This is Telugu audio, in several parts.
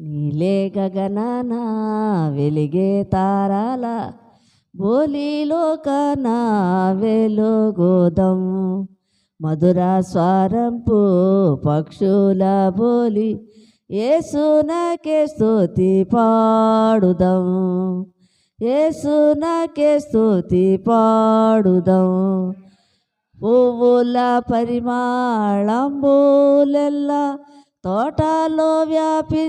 నీలే గగనాన వెలిగే తారాల బోలిలోకన వెలుగోదం మధుర స్వరంపు పక్షుల బోలి ఏసునకే స్తుతి పాడుదం. ఏసునకే స్తుతి పాడుదం. పువ్వుల పరిమాళంబూలెల్లా తోటలో వ్యాపించునాట్లుగా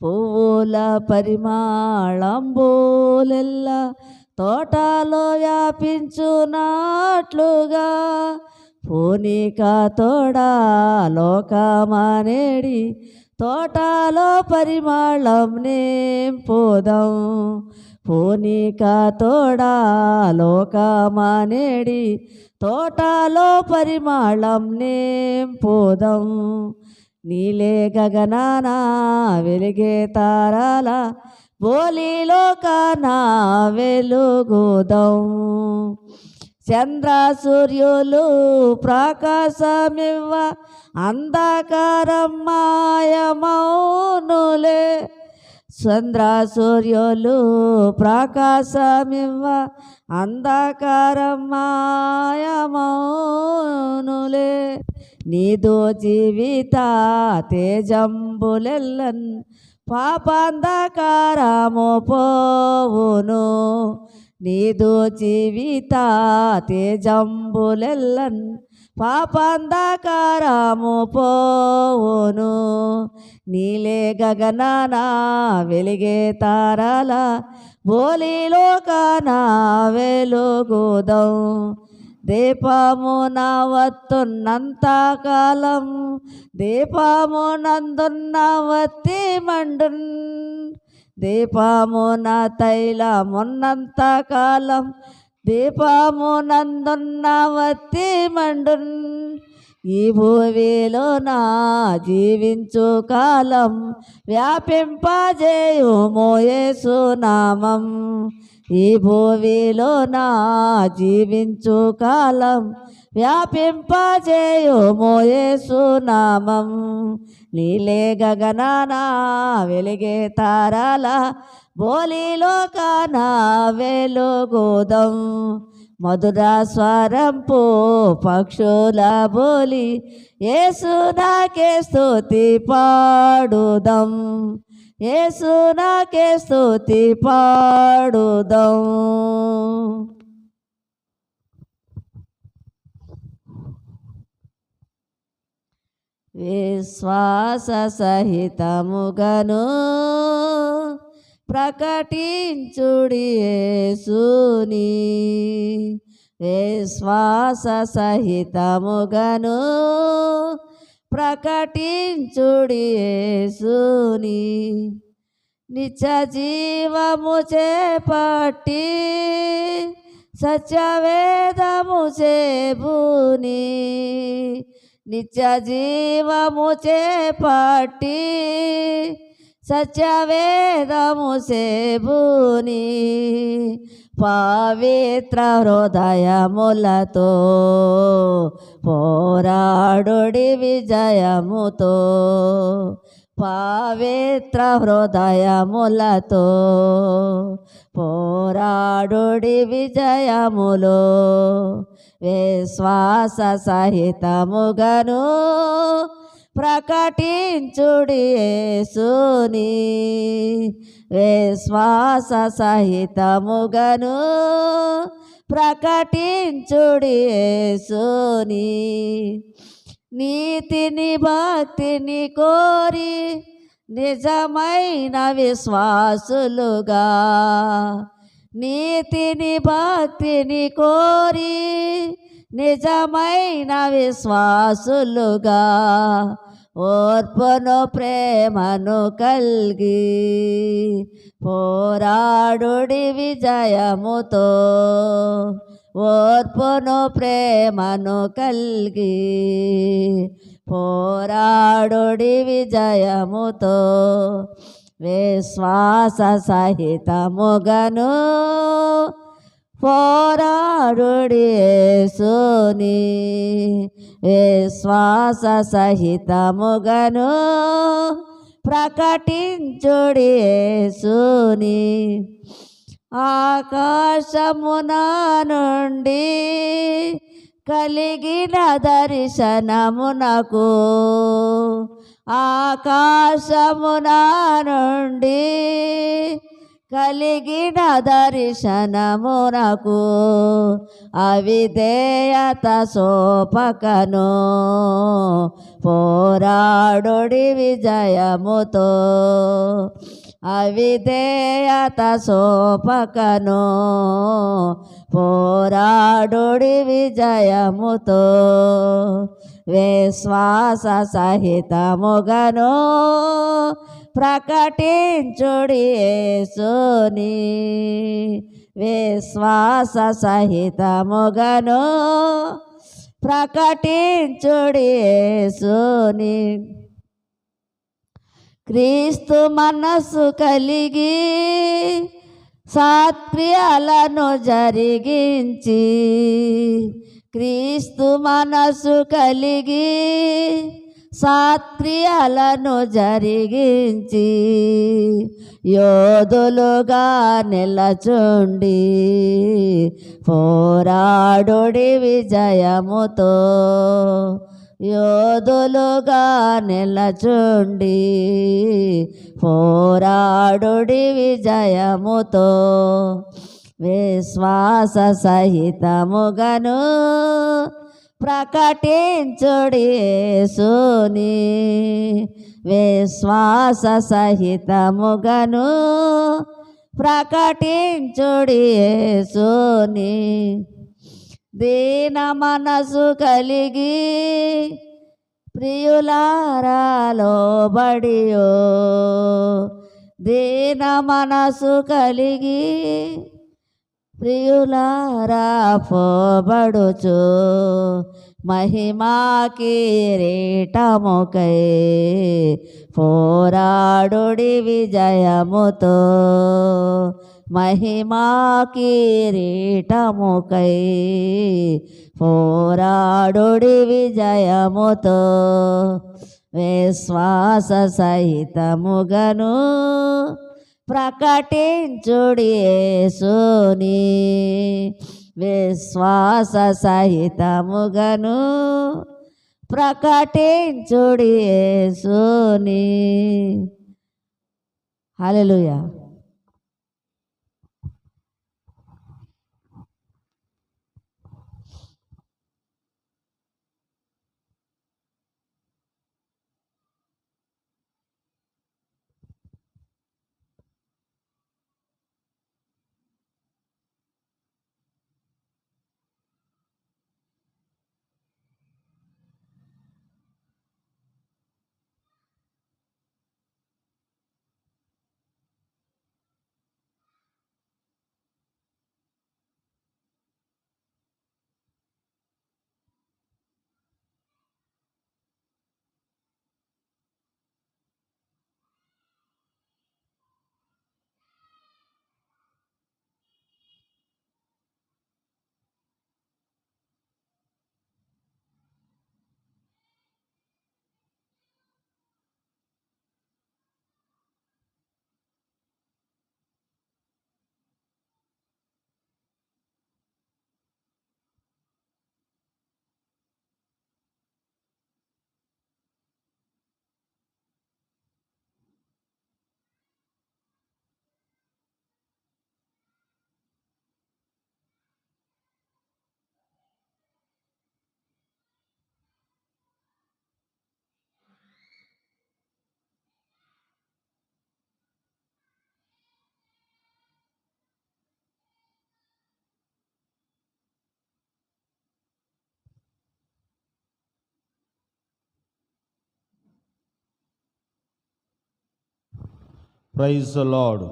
పువ్వుల పరిమాళంబులెల్లా తోటలో వ్యాపించునాట్లుగా పూనిక తోడా లోకమనేడి తోటలో పరిమళం నింపుదాం. పూనిక తోడా లోకమానేడి తోటలో పరిమళం నింపుదాం. నీలే గగనాన వెలిగే తారాల బోలిలోకన వెలుగుదాం. చంద్ర సూర్యులు ప్రకాశమివ్వ అంధకారం మాయమౌనులే చంద్ర సూర్యులు ప్రకాశమివ్వ అంధకారం మాయమౌనులే నీదో జీవిత తేజంబులెల్లన్ పాపాంధకారము పోవును. నీదు జీవిత తేజంబులెల్లన్ పాపంధకారము పోవును. నీలే గగనాన వెలిగే తారల బోలిలోకన వెలుగుదం. దీపము నా వత్తున్నంత కాలం దీపము నందున్న వత్తి మండున్. దీపమున తైలమున్నంత కాలం దీపము వత్తి మండున్. ఈ భూమిలో నా జీవించు కాలం వ్యాపింపజేయుమో యేసు నామం. ఈ భూమిలో నా జీవించు కాలం వ్యాపింపజేయుమో యేసు నామం. నీలే గగనానా వెలిగే తారాల బోలిలోకన వెలుగుదం. మధుర స్వరంపు పక్షుల బోలి ఏసునాకే స్తుతి పాడుదం. ఏసునాకే స్థుతి పాడుదం. విశ్వాస సహితముగను ప్రకటించుడి యేసుని. విశ్వాస సహితముగను ప్రకటించుడి యేసుని. నిత్య జీవము చేపట్టి సత్యవేదము చేబుని నిత్య జీవము చేపట్టి సత్యవేదము సేబుని పవిత్ర హృదయములతో పోరాడుడి విజయముతో. పవిత్ర హృదయములతో పోరాడుడి విజయములో. విశ్వాస సహితముగను ప్రకటించుడి యేసుని విశ్వాస సహితముగను ప్రకటించుడి యేసుని నీతిని భక్తిని కోరి నిజమైన విశ్వాసులుగా నీతిని భక్తిని కోరి నిజమైన విశ్వాసులుగా ఓర్పును ప్రేమను కల్గి పోరాడుడి విజయముతో ఓర్పును ప్రేమను కల్గి పోరాడుడి విజయముతో విశ్వాస సహితముగను పోరాడుడేసుని విశ్వాస సహితముగను ప్రకటించుడేసుని. ఆకాశమున నుండి కలిగిన దర్శనమునకు ఆకాశమున నుండి కలిగిన దర్శనమునకు అవిధేయత సోపకను పోరాడుడి విజయముతో. అవిధేయత సోపకను పోరాడుడి విజయముతో. విశ్వాస సహితముగను ప్రకటించుడి సోని విశ్వాస సహితముగను ప్రకటించుడి సోని క్రీస్తు మనసు కలిగి సత్క్రియలను జరిగించి క్రీస్తు మనసు కలిగి సత్క్రియలను జరిగించి యోధులుగా నిలచుండి పోరాడుడి విజయముతో యోధులుగా నిలచుండి పోరాడుడి విజయముతో విశ్వాస సహితముగను ప్రకటించుడేసుని విశ్వాస సహితముగను ప్రకటించుడేసుని దీన మనసు కలిగి ప్రియులారాలో బడియో దీన మనసు కలిగి ప్రియులారా పోబడుచు. మహిమా కిరీటముకై పోరాడుడి విజయముతో. మహిమా కిరీటముకై పోరాడుడి విజయముతో. విశ్వాస సహితముగను ప్రకటించుడి యేసుని విశ్వాస సహితముగను ప్రకటించుడి యేసుని హల్లెలూయా. Praise lord.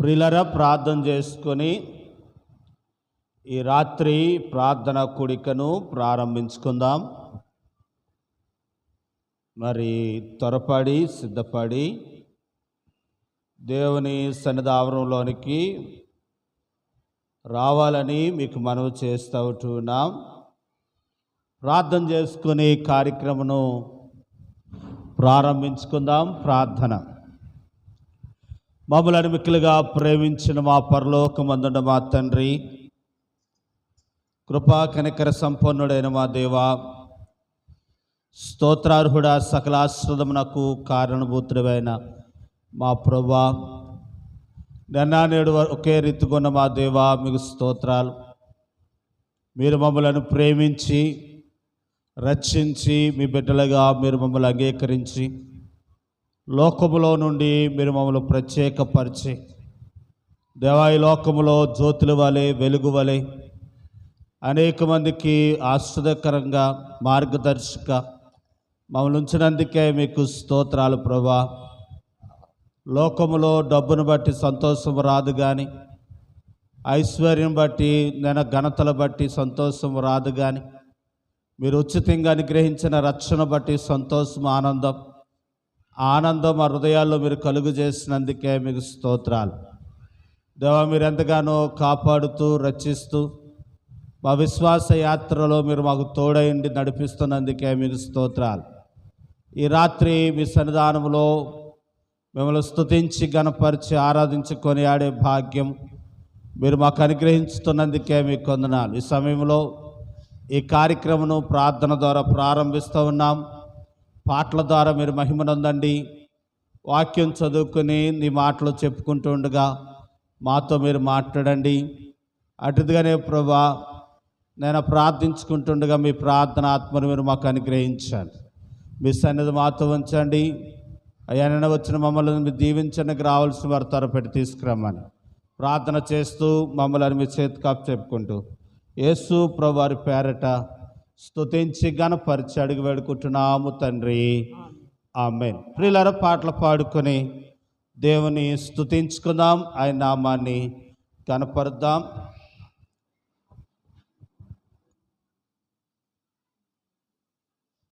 ప్రిలర ప్రార్థన చేసుకొని ఈ రాత్రి ప్రార్థన కూడికను ప్రారంభించుకుందాం. మరి త్వరపడి సిద్ధపడి దేవుని సన్నిధావరంలోనికి రావాలని మీకు మనవి చేస్తూ ఉంటున్నాం. ప్రార్థన చేసుకుని కార్యక్రమను ప్రారంభించుకుందాం. ప్రార్థన. మమ్మల్ని మిక్కులుగా ప్రేమించిన మా పరలోకమందున మా తండ్రి కృపా కనికర సంపన్నుడైన మా దేవా స్తోత్రార్హుడ సకలాశ్రదమునకు కారణభూతుడైన మా ప్రభా నిన్న నేడు ఒకే రీతిగొన్న మా దేవా మీకు స్తోత్రాలు. మీరు మమ్మలను ప్రేమించి రక్షించి మీ బిడ్డలుగా మీరు మమ్మల్ని అంగీకరించి లోకములో నుండి మీరు మమ్మల్ని ప్రత్యేకపరిచి దేవాయి లోకములో జ్యోతుల వలె వెలుగు వలె అనేక మందికి ఆశ్చర్యకరంగా మార్గదర్శక మమ్మల్ని ఉంచినందుకే మీకు స్తోత్రాలు ప్రభా. లోకములో డబ్బును బట్టి సంతోషం రాదు కానీ ఐశ్వర్యం బట్టి నేను ఘనతలు బట్టి సంతోషం రాదు కానీ మీరు ఉచితంగా అనుగ్రహించిన రక్షణ బట్టి సంతోషం ఆనందం ఆనందం మా హృదయాల్లో మీరు కలుగు చేసినందుకే మీకు స్తోత్రాలు. దేవ మీరు ఎంతగానో కాపాడుతూ రక్షిస్తూ మా విశ్వాస యాత్రలో మీరు మాకు తోడైండి నడిపిస్తున్నందుకే మీకు స్తోత్రాలు. ఈ రాత్రి మీ సన్నిధానంలో మిమ్మల్ని స్తుతించి గణపరిచి ఆరాధించి కొనియాడే భాగ్యం మీరు మాకు అనుగ్రహించుతున్నందుకే మీకు కొందనాలు ఈ సమయంలో ఈ కార్యక్రమను ప్రార్థన ద్వారా ప్రారంభిస్తూ ఉన్నాం. పాటల ద్వారా మీరు మహిమనందండి. వాక్యం చదువుకుని నీ మాటలు చెప్పుకుంటూ ఉండగా మాతో మీరు మాట్లాడండి. అటుదిగానే ప్రభా నేను ప్రార్థించుకుంటుండగా మీ ప్రార్థన ఆత్మను మీరు మాకు అనుగ్రహించండి. మీ సన్నిధి మాతో ఉంచండి. అయ్యా వచ్చిన మమ్మల్ని మీరు దీవించడానికి రావాల్సిన వారు తరపెట్టి తీసుకురమ్మని ప్రార్థన చేస్తూ మమ్మల్ని మీ చేతికాపు చెప్పుకుంటూ. యేసు ప్రభువారి పేరట స్తుతించి గణపరిచి అడుగు వేడుకుంటున్నాము తండ్రి. ఆమె ప్రియులర పాటలు పాడుకొని దేవుని స్తుతించుకుందాం. ఆయన నామాన్ని కనపరుద్దాం